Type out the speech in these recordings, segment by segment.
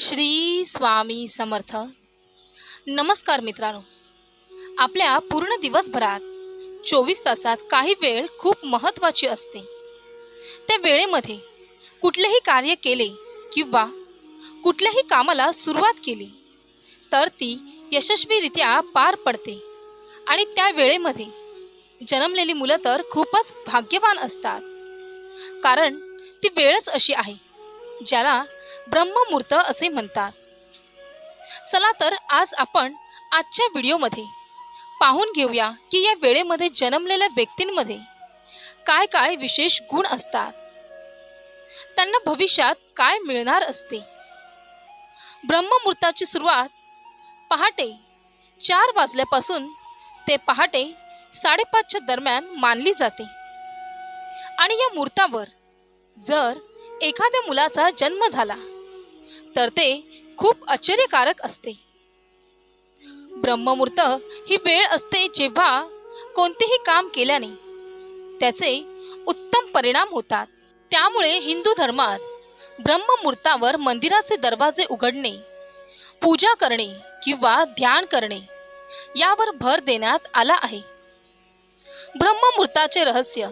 श्री स्वामी समर्थ. नमस्कार मित्रांनो. आपल्या पूर्ण दिवसभरात चोवीस तासात काही वेळ खूप महत्त्वाची असते. त्या वेळेमध्ये कुठलेही कार्य केले किंवा कुठल्याही कामाला सुरुवात केली तर ती यशस्वीरित्या पार पडते आणि त्या वेळेमध्ये जन्मलेली मुलं तर खूपच भाग्यवान असतात. कारण ती वेळच अशी आहे ज्याला ब्रह्ममूर्त असे म्हणतात. चला तर आज आपण आजच्या व्हिडिओमध्ये पाहून घेऊया की या वेळेमध्ये जन्मलेल्या व्यक्तींमध्ये काय काय विशेष गुण असतात. त्यांना भविष्यात काय मिळणार असते. ब्रह्ममुहूर्ताची सुरुवात पहाटे चार वाजल्यापासून ते पहाटे साडेपाचच्या दरम्यान मानली जाते. आणि या मुहूर्तावर जर एखाद्या मुलाचा जन्म झाला तर ते खूप आश्चर्यकारक असते. ब्रह्ममुहूर्त ही वेळ असते जेव्हा कोणतेही काम केल्याने त्याचे उत्तम परिणाम होतात. त्यामुळे हिंदू धर्मात ब्रह्ममुहूर्तावर मंदिराचे दरवाजे उघडणे पूजा करणे किंवा ध्यान करणे यावर भर देण्यात आला आहे. ब्रह्ममुहूर्ताचे रहस्य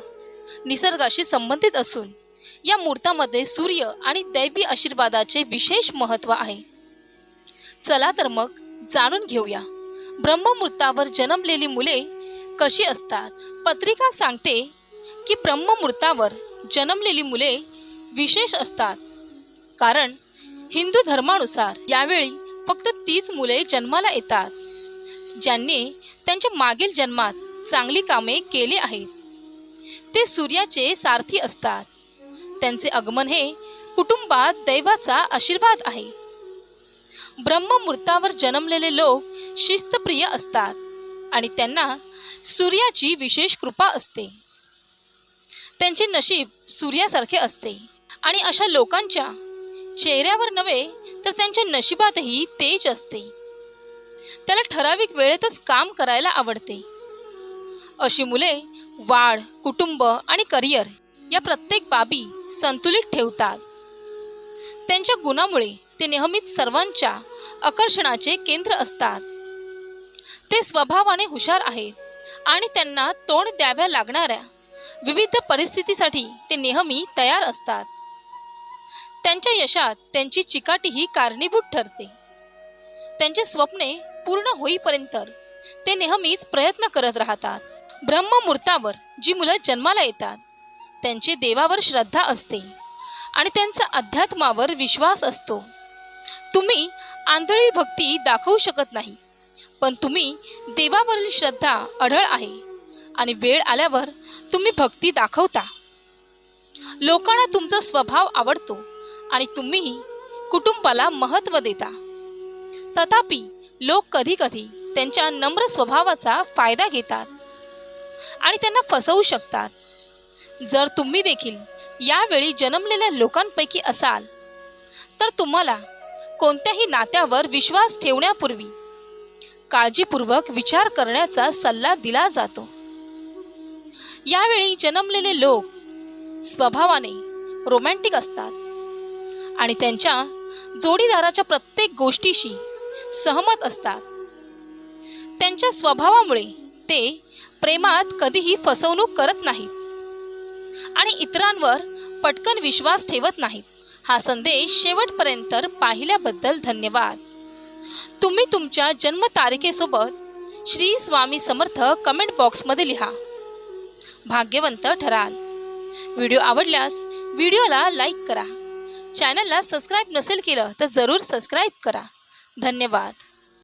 निसर्गाशी संबंधित असून या मूर्तामध्ये सूर्य आणि दैवी आशीर्वादाचे विशेष महत्त्व आहे. चला तर मग जाणून घेऊया. ब्रह्ममूर्तावर जन्मलेली मुले कशी असतात? पत्रिका सांगते की ब्रह्ममूर्तावर जन्मलेली मुले विशेष असतात. कारण हिंदू धर्मानुसार यावेळी फक्त तीच मुले जन्माला येतात ज्यांनी त्यांच्या मागील जन्मात चांगली कामे केली आहेत. ते सूर्याचे सारथी असतात. त्यांचे आगमन हे कुटुंबात दैवाचा आशीर्वाद आहे. ब्रह्ममूर्तावर जन्मलेले लोक शिस्तप्रिय असतात आणि त्यांना सूर्याची विशेष कृपा असते. त्यांचे नशीब सूर्यासारखे असते आणि अशा लोकांच्या चेहऱ्यावर नव्हे तर त्यांच्या नशिबातही तेज असते. त्याला ठराविक वेळेतच काम करायला आवडते. अशी मुले वाढ कुटुंब आणि करिअर या प्रत्येक बाबी संतुलित ठेवतात. त्यांच्या गुणामुळे ते नेहमीच सर्वांच्या आकर्षणाचे केंद्र असतात. ते स्वभावाने हुशार आहेत आणि त्यांना तोंड द्याव्या लागणाऱ्या विविध परिस्थितीसाठी ते नेहमी तयार असतात. त्यांच्या यशात त्यांची चिकाटीही कारणीभूत ठरते. त्यांचे स्वप्ने पूर्ण होईपर्यंत ते नेहमीच प्रयत्न करत राहतात. ब्रह्ममुहूर्तावर जी मुलं जन्माला येतात त्यांची देवावर श्रद्धा असते आणि त्यांचा अध्यात्मावर विश्वास असतो. तुम्ही आंधळी भक्ती दाखवू शकत नाही पण तुम्ही देवावरील श्रद्धा अढळ आहे आणि वेळ आल्यावर तुम्ही भक्ती दाखवता. लोकांना तुमचा स्वभाव आवडतो आणि तुम्ही कुटुंबाला महत्त्व देता. तथापि लोक कधीकधी त्यांच्या नम्र स्वभावाचा फायदा घेतात आणि त्यांना फसवू शकतात. जर तुम्ही देखील यावेळी जन्मलेल्या लोकांपैकी असाल तर तुम्हाला कोणत्याही नात्यावर विश्वास ठेवण्यापूर्वी काळजीपूर्वक विचार करण्याचा सल्ला दिला जातो. यावेळी जन्मलेले लोक स्वभावाने रोमॅन्टिक असतात आणि त्यांच्या जोडीदाराच्या प्रत्येक गोष्टीशी सहमत असतात. त्यांच्या स्वभावामुळे ते प्रेमात कधीही फसवणूक करत नाहीत. आणि इतरांवर पटकन विश्वास ठेवत नाहीत. हा संदेश शेवटपर्यंत पाहिल्याबद्दल धन्यवाद. तुम्ही तुमच्या जन्मतारखेसोबत श्री स्वामी समर्थ कमेंट बॉक्समध्ये लिहा. भाग्यवंत ठराल. व्हिडिओ आवडल्यास व्हिडिओला लाईक करा. चॅनलला सबस्क्राईब नसेल केलं तर जरूर सबस्क्राईब करा. धन्यवाद.